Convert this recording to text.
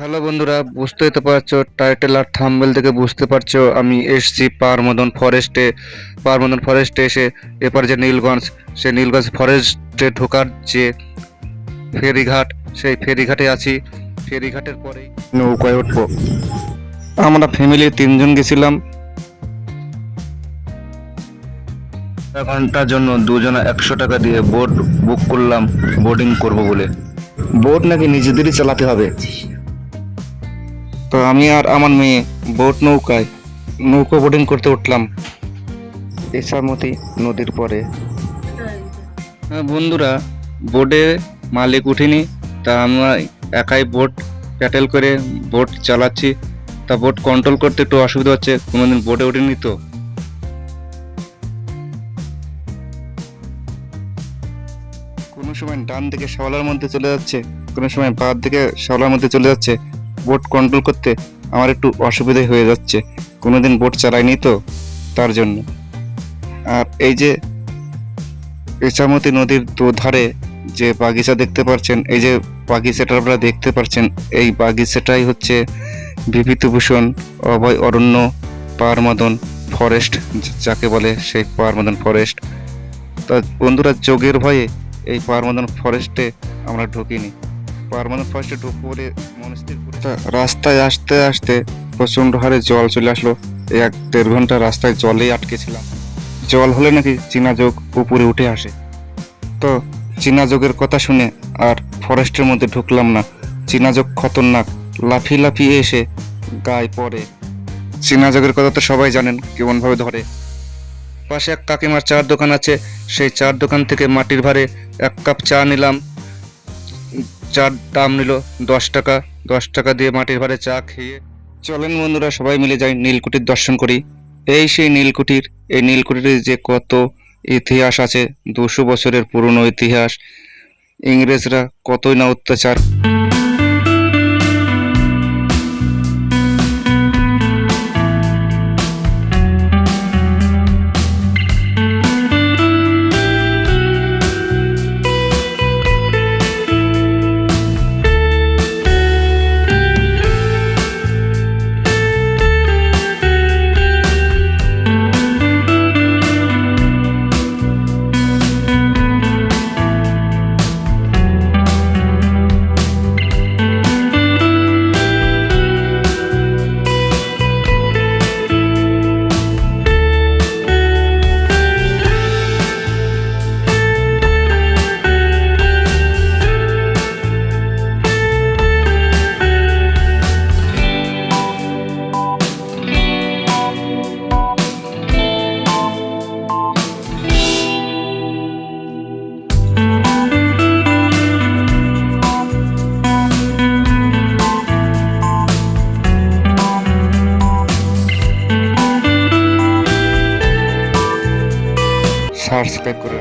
Hello বন্ধুরা, বুঝতেই তো পারছ টাইটেল আর থাম্বেল থেকে বুঝতে পারছ, আমি এসছি পারমদন ফরেস্টে পারমদন ফরেস্টে এসে এপার যে নীলগঞ্জ, সেই নীলগঞ্জ ফরেস্টে ঢোকার যে ফেরিঘাট, সেই ফেরিঘাটে আছি। ফেরিঘাটের পরেই নৌকায় উঠবো। আমরা ফ্যামিলি তিনজন গেছিলাম। ঘণ্টার জন্য দুজনে একশো টাকা দিয়ে বোট বুক করলাম বোর্ডিং করব বলে। বোট নাকি নিজেদেরই চালাতে হবে? তো আমি আর আমার মেয়ে বোট নৌকায় নৌকো বোটিং করতে উঠলাম। ইসামতি নদীর পরে। হ্যাঁ বন্ধুরা বোটে মালিক উঠিনি তা আমরা একাই বোট প্যাটেল করে বোট চালাচ্ছি। তা বোট কন্ট্রোল করতে একটু অসুবিধা হচ্ছে কোনোদিন বোটে উঠিনি তো। কোনো সময় ডান দিকে শাওলার মধ্যে চলে যাচ্ছে কোনো সময় বাঁ দিকে শাওলার মধ্যে চলে যাচ্ছে বোট কন্ট্রোল করতে আমার একটু অসুবিধা হয়ে যাচ্ছে। কোনোদিন বোট চালাইনি তো, তার জন্য। আর এই যে ইছামতি নদীর দুধারে যে বাগিচা দেখতে পাচ্ছেন এই যে বাগিচাটা আপনারা দেখতে পাচ্ছেন এই বাগিচাটাই হচ্ছে বিভূতিভূষণ, অভয় অরণ্য, পারমদন ফরেস্ট যাকে বলে সেই পারমদন ফরেস্ট তা বন্ধুরা, যোগের ভয়ে এই পারমদন ফরেস্টে আমরা ঢুকিনি। পারমানেন্ট ফার্স্টে ঢুকবো বলে মনস্থির রাস্তায় আসতে আসতে প্রচণ্ড হারে জল চলে আসলো। এক দেড় ঘণ্টা রাস্তায় জলেই আটকেছিলাম জল হলে নাকি চীনা যোগ উপরে উঠে আসে। তো চীনা যোগের কথা শুনে আর ফরেস্টের মধ্যে ঢুকলাম না। চীনা যোগ খতরনাক লাফিয়ে লাফিয়ে এসে গায়ে পড়ে। চীনা যোগের কথা তো সবাই জানেন, কেমনভাবে ধরে। পাশে এক কাকিমার চার দোকান আছে। সেই চার দোকান থেকে মাটির ভারে এক কাপ চা নিলাম। চার দাম নিল, দশ টাকা দশ টাকা দিয়ে মাটির ভারে চা খেয়ে। চলেন বন্ধুরা, সবাই মিলে যাই নীলকুটির দর্শন করি। এই সেই নীলকুটির, এই নীলকুটির যে কত ইতিহাস আছে, দুশো বছরের পুরনো ইতিহাস। ইংরেজরা কতই না অত্যাচার। সাবস্ক্রাইব করে